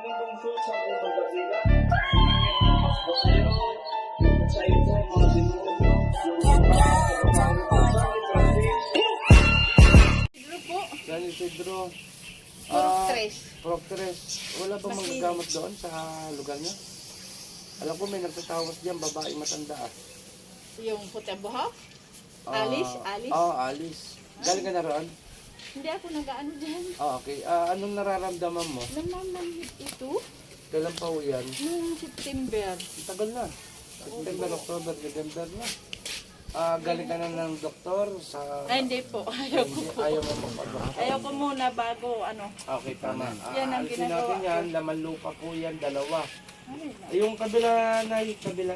San Isidro. Proctres. Proctres. Wala ba mga gamot doon sa lugar niyo? Alam ko may nagtatawas diyan, babae matanda ah. yung puti buhok. Ah, Alice? Alice? Oo, Alice. Galing ka na roon? Hindi ako nag-ano dyan. Ah, okay. Ah, anong nararamdaman mo? Namamanhid ito Kailan pa ho yan? noong September. Ang Tagal na. September, October, November na. Ah, galing ka na ng doktor sa... Ay, hindi po. Ayaw ko po. ayaw mo. Ayaw ko muna bago ano. Okay, tama. Ah, Yan ang alisin ginagawa natin yan. Laman lupa po yan, dalawa. Ay, Yung kabila na yung kabila.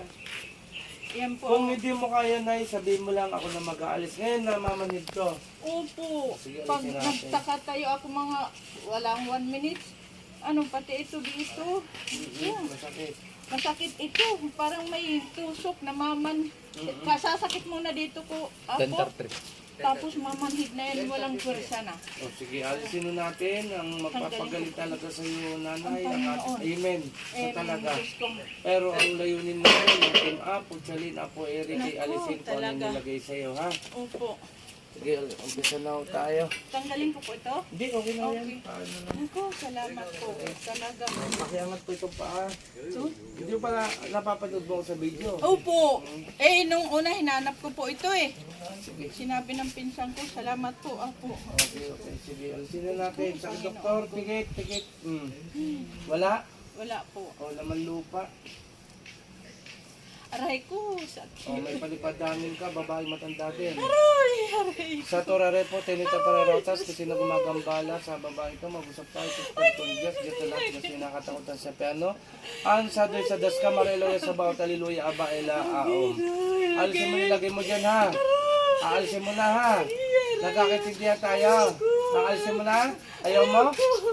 Yan po. Kung hindi mo kaya na sabihin mo lang ako na mag-aalis. Ngayon namamanid ko. Opo. Sige, Pag alisin natin. nagtaka tayo ako mga walang one minute, ano pati ito dito. Yan. Masakit. Masakit ito. Parang may tusok na maman. Kasasakit muna dito ko. Ako. Tapos mamanhid na yan. Walang pwersa na. O sige, alisin na natin ang magpapagaling talaga sa iyo, nanay. Ang Ang ating, amen. Sa Eh, talaga. Pero ang layunin natin, yung Team Apo, Chalin, Apo, Eric, ay alisin ko ano talaga. nilagay sa iyo, ha? Opo. Sige, umpisa na ho tayo. Tanggalin ko po ito. Hindi, okay na yan. Okay. Paano lang. Ako, salamat po. Talaga. Pakiangat po itong paa. Hindi mo pala napapanood mo sa video. Opo. Eh, nung una, hinanap ko po ito eh. Sige. Sinabi ng pinsan ko, salamat po. Apo. Okay, okay. Sige, alisin na natin. Sa doktor, tikit, tikit. Hmm. Wala? Wala po. O, laman lupa. Aray ko. Sakit. O, may palipadamin ka, babae matanda din. Aray, aray. Sa Torare po, tinita para rotas, kasi na gumagambala sa babae ito, mabusap tayo, tuspon Diyos, dito lahat, kasi nakatakutan sa piano. An sa doy sa das kamareloya sa bawat aliluya, aba, ela, aom. Alisin mo nilagay mo dyan, ha? Aalisin mo na, ha? Nagkakitindihan tayo. Aalisin mo na? Ayaw mo?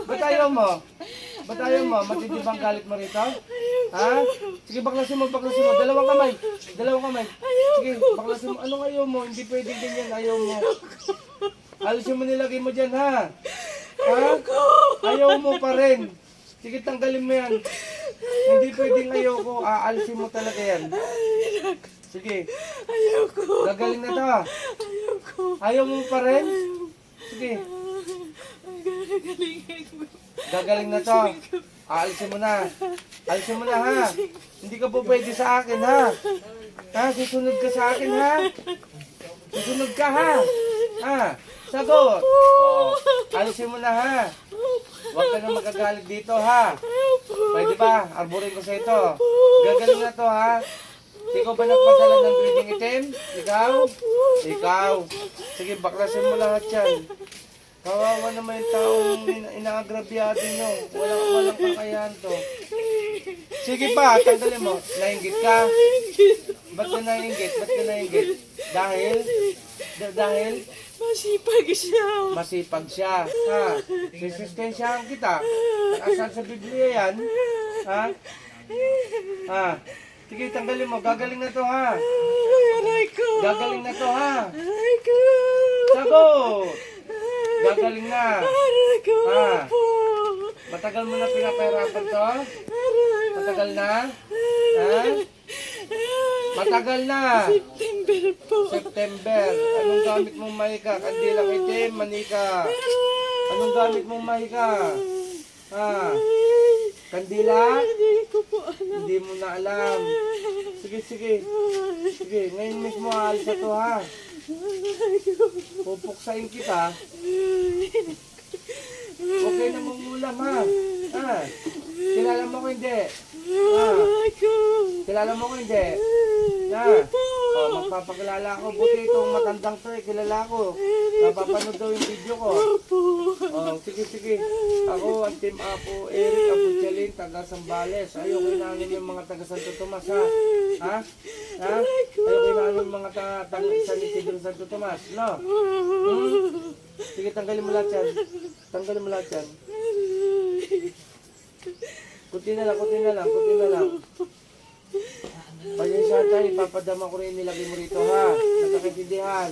Ba't ayaw mo? Ba't ayaw mo? Matindi bang galit mo rito? Ha? Sige, baklasin mo, baklasin mo. Dalawang kamay. Dalawang kamay. Sige, baklasin mo. Anong ayaw mo? Hindi pwedeng ganyan. Ayaw mo. Alisin mo nilagay mo dyan, ha? Ha? Ayaw mo pa rin. Sige, tanggalin mo yan. Hindi pwedeng ayaw ko. Aalisin mo talaga yan. Sige. Ayaw ko. Gagaling na to. Ayaw ko. Ayaw mo pa rin? Sige. Gagalingin mo. Gagaling na to. Aalisin mo na. Alisin mo na ha. Hindi ka po pwede sa akin ha. Ha? Susunod ka sa akin ha. Susunod ka ha. Ha? Sagot. Oh. Alisin mo na ha. Huwag ka na magagalit dito ha. Pwede ba? Arborin ko sa ito. Gagaling na to ha. Ikaw ba nagpadala ng greeting item? Ikaw? Ikaw. Sige, baklasin mo lahat yan. Kawawa naman yung taong ina- inaagrabyado nyo. Walang, walang kakayahan to. Sige pa, tanggalin mo. Nainggit ka? Ba't ka nainggit? Ba't ka nainggit? Dahil? Da- dahil? Masipag siya. Masipag siya. Ha? Resistensyahan kita. Asan sa Biblia yan? Ha? Ha? Sige, tanggalin mo. Gagaling na to ha. Aray ko. Gagaling na to ha. Aray ko. Sagot! Gagaling na. Aray ko Ha? po. Matagal mo na pinapahirapan to? Matagal na? Ha? Matagal na. September po. September. Anong gamit mong mahika? Kandilang itim, manika. Anong gamit mong mahika? Ha? Kandila? Hindi ko po alam. Hindi mo na alam. Sige, sige. Sige, ngayon mismo aalis na to ha. Pupuksain kita. Kayo na mangulam ha. Ha? Kilala mo ko hindi? Ha? Ko. Kilala mo ko hindi? Ha? O, magpapakilala ako. Buti itong matandang to eh. Kilala ko. Napapanood daw yung video ko. Oh, sige, sige. Ako, ang team Apo, Eric, Apo Chalin, taga Sambales. Ayaw kailangan yung mga taga Santo Tomas, ha? Ha? Ha? Ayaw kailangan yung mga taga taga San Isidro Santo Tomas, no? Hmm? Sige, tanggalin mo lahat yan. Tanggalin mo lahat yan. Kunti na lang, kunti na lang, kunti na lang. Pasensya tayo, ipapadama ko rin nilagay mo rito, ha? Nagkakaintindihan.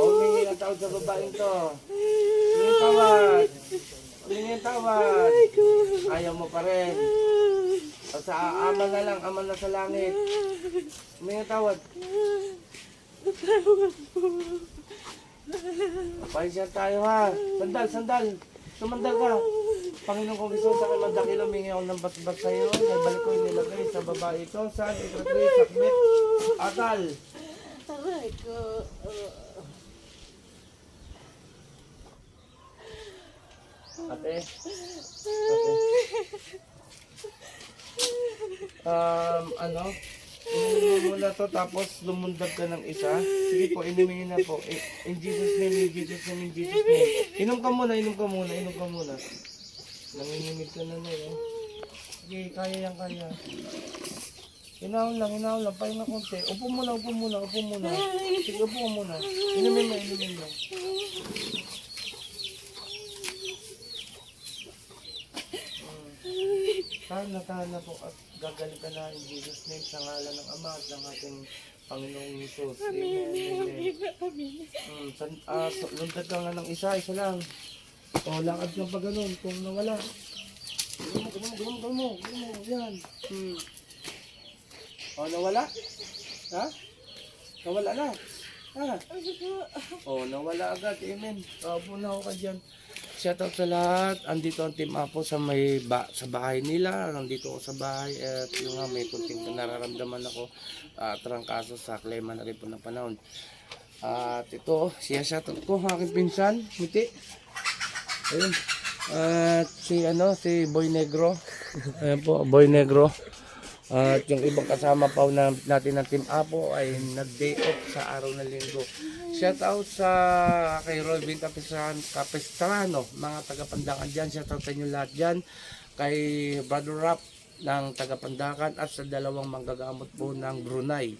Humingi ng tawad sa babaeng to. Humingi tawad. Humingi ng tawad. Ayaw mo pa rin. Sa ama na lang, ama na sa langit. Humingi ng tawad. Tayo ha. Sandal, sandal. Sumandal ka. Panginoon kong gusto sa akin mandakilo, humingi ako ng basbas sa iyo. Naibalik ko yung nilagay sa babae ito. Saan? Ikratri, sakbit, atal. Aray ko. Ate. Ate. Um, ano? Inumin mo muna to tapos lumundag ka ng isa. Sige po, inumin na po. In, in Jesus name, in Jesus name, in Jesus name. Inom ka muna, inom ka muna, inom ka muna. Nanginginig ka na na eh. Sige, kaya yan, kaya. Hinahon lang, hinahon lang, pahinga konti. Upo muna, upo muna, upo muna. Sige, upo ka muna. Inumin mo, inumin mo. Sana, sana po at gagaling ka na in Jesus name sa ngalan ng Ama at ng ating Panginoong Yesus. Amen. Amen. Mm, san, ah, so, lundag ka nga ng isa, isa lang. O, lakad ka pa ganun kung nawala. Gawin mo, gawin mo, gawin mo, gawin mo, yan. Hmm. O, nawala? Ha? Nawala na? Ha? O, nawala agad. Amen. Kaupo na ako ka dyan. Shoutout sa lahat. Andito ang team Apo sa may ba sa bahay nila. Nandito ako sa bahay at yung nga may kunting nararamdaman ako uh, trangkaso sa klema na rin po ng panahon. At ito, siya shoutout ko, aking pinsan, Miti. Ayun. At si ano, si Boy Negro. Ayan po, Boy Negro. At yung ibang kasama pa na, natin ng Team Apo ay nag-day off sa araw ng linggo. Shout out sa kay Roy Vin Capistrano, Capistrano mga taga-pandakan dyan. Shout out sa inyo lahat dyan. Kay Brother Rap ng taga-pandakan at sa dalawang manggagamot po ng Brunei.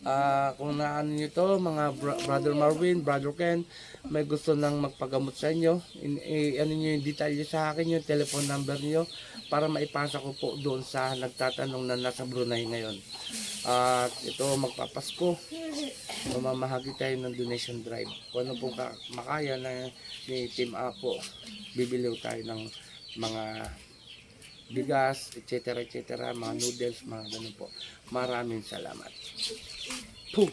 Ah, kung naano nyo to, mga bro- Brother Marvin, Brother Ken, may gusto nang magpagamot sa inyo, in, i- ano nyo yung detalye sa akin, yung telephone number nyo, para maipasa ko po doon sa nagtatanong na nasa Brunei ngayon. At ito, magpapasko, mamamahagi tayo ng donation drive. Kung ano po ka, makaya na ni Team Apo, bibiliw tayo ng mga bigas, etc. etc. mga noodles, mga ganun po. Maraming salamat. Puh!